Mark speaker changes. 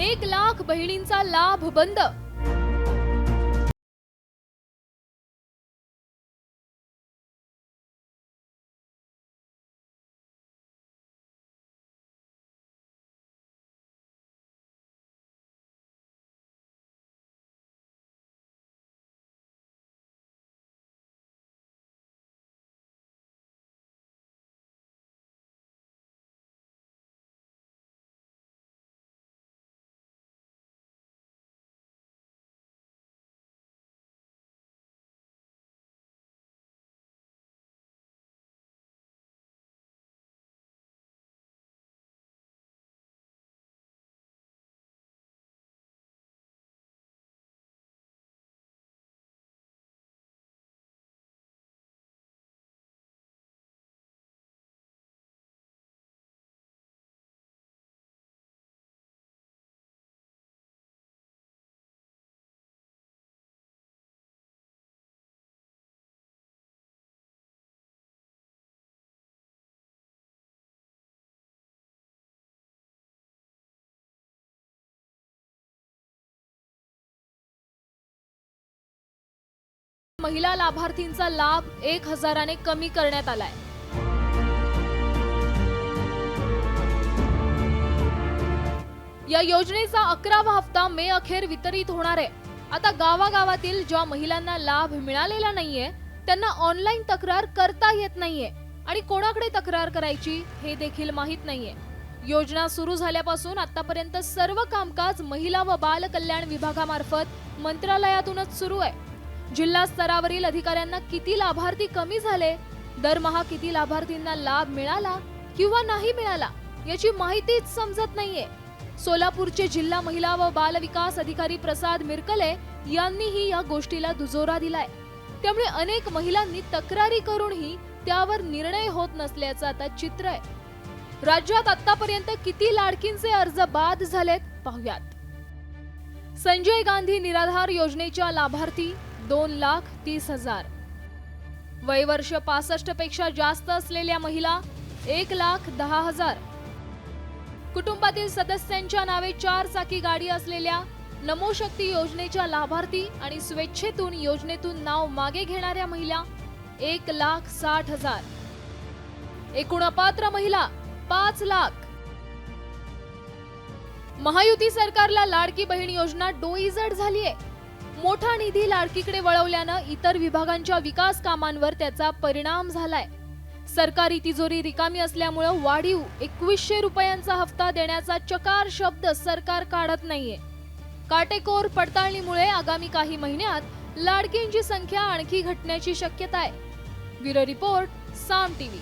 Speaker 1: एक लाख बहिणींचा लाभ बंद. महिला लाभार्थींचा लाभ एक हजाराने कमी करण्यात आलाय. या योजनेचा अकरावा हप्ता मे अखेर वितरित होणार आहे. आता गावागावातील ज्या महिलांना लाभ मिळालेला नाहीये त्यांना ऑनलाईन तक्रार करता येत नाहीये आणि कोणाकडे तक्रार करायची हे देखील माहीत नाहीये. योजना सुरू झाल्यापासून आतापर्यंत सर्व कामकाज महिला व बाल कल्याण विभागामार्फत मंत्रालयातूनच सुरू आहे. जिल्हा स्तरावरील अधिकाऱ्यांना किती लाभार्थी कमी झाले? दरमहा किती लाभार्थींना लाभ मिळाला किंवा नाही मिळाला याची माहितीच समजत नाहीये. सोलापूरचे जिल्हा महिला व बाल विकास अधिकारी प्रसाद मिरकले यांनीही या गोष्टीला दुजोरा दिलाय. त्यामुळे अनेक महिलांनी तक्रारी करूनही त्यावर निर्णय होत नसल्याचं आता चित्र आहे. राज्यात आतापर्यंत किती लाडकींचे अर्ज बाद झालेत पाहुयात. संजय गांधी निराधार योजनेच्या लाभार्थी दोन लाख तीस हजार. वयवर्ष पासष्टपेक्षा जास्त असलेल्या महिला एक लाख दहा हजार. कुटुंबातील सदस्यांच्या नावे चार चाकी गाडी असलेल्या नमो शक्ती योजनेच्या लाभार्थी आणि स्वेच्छेतून योजनेतून नाव मागे घेणाऱ्या महिला एक लाख साठ हजार. एकूण अपात्र महिला पाच लाख. महायुती सरकारला लाडकी बहीण योजना डोईजड झालीये. मोठा निधी लाडकीकडे वळवल्यानं इतर विभागांच्या विकास कामांवर त्याचा परिणाम झालाय. सरकारी तिजोरी रिकामी असल्यामुळं वाढीव एकवीसशे रुपयांचा हप्ता देण्याचा चकार शब्द सरकार काढत नाहीये. काटेकोर पडताळणीमुळे आगामी काही महिन्यात लाडकींची संख्या आणखी घटण्याची शक्यता आहे. Bureau report Saam TV.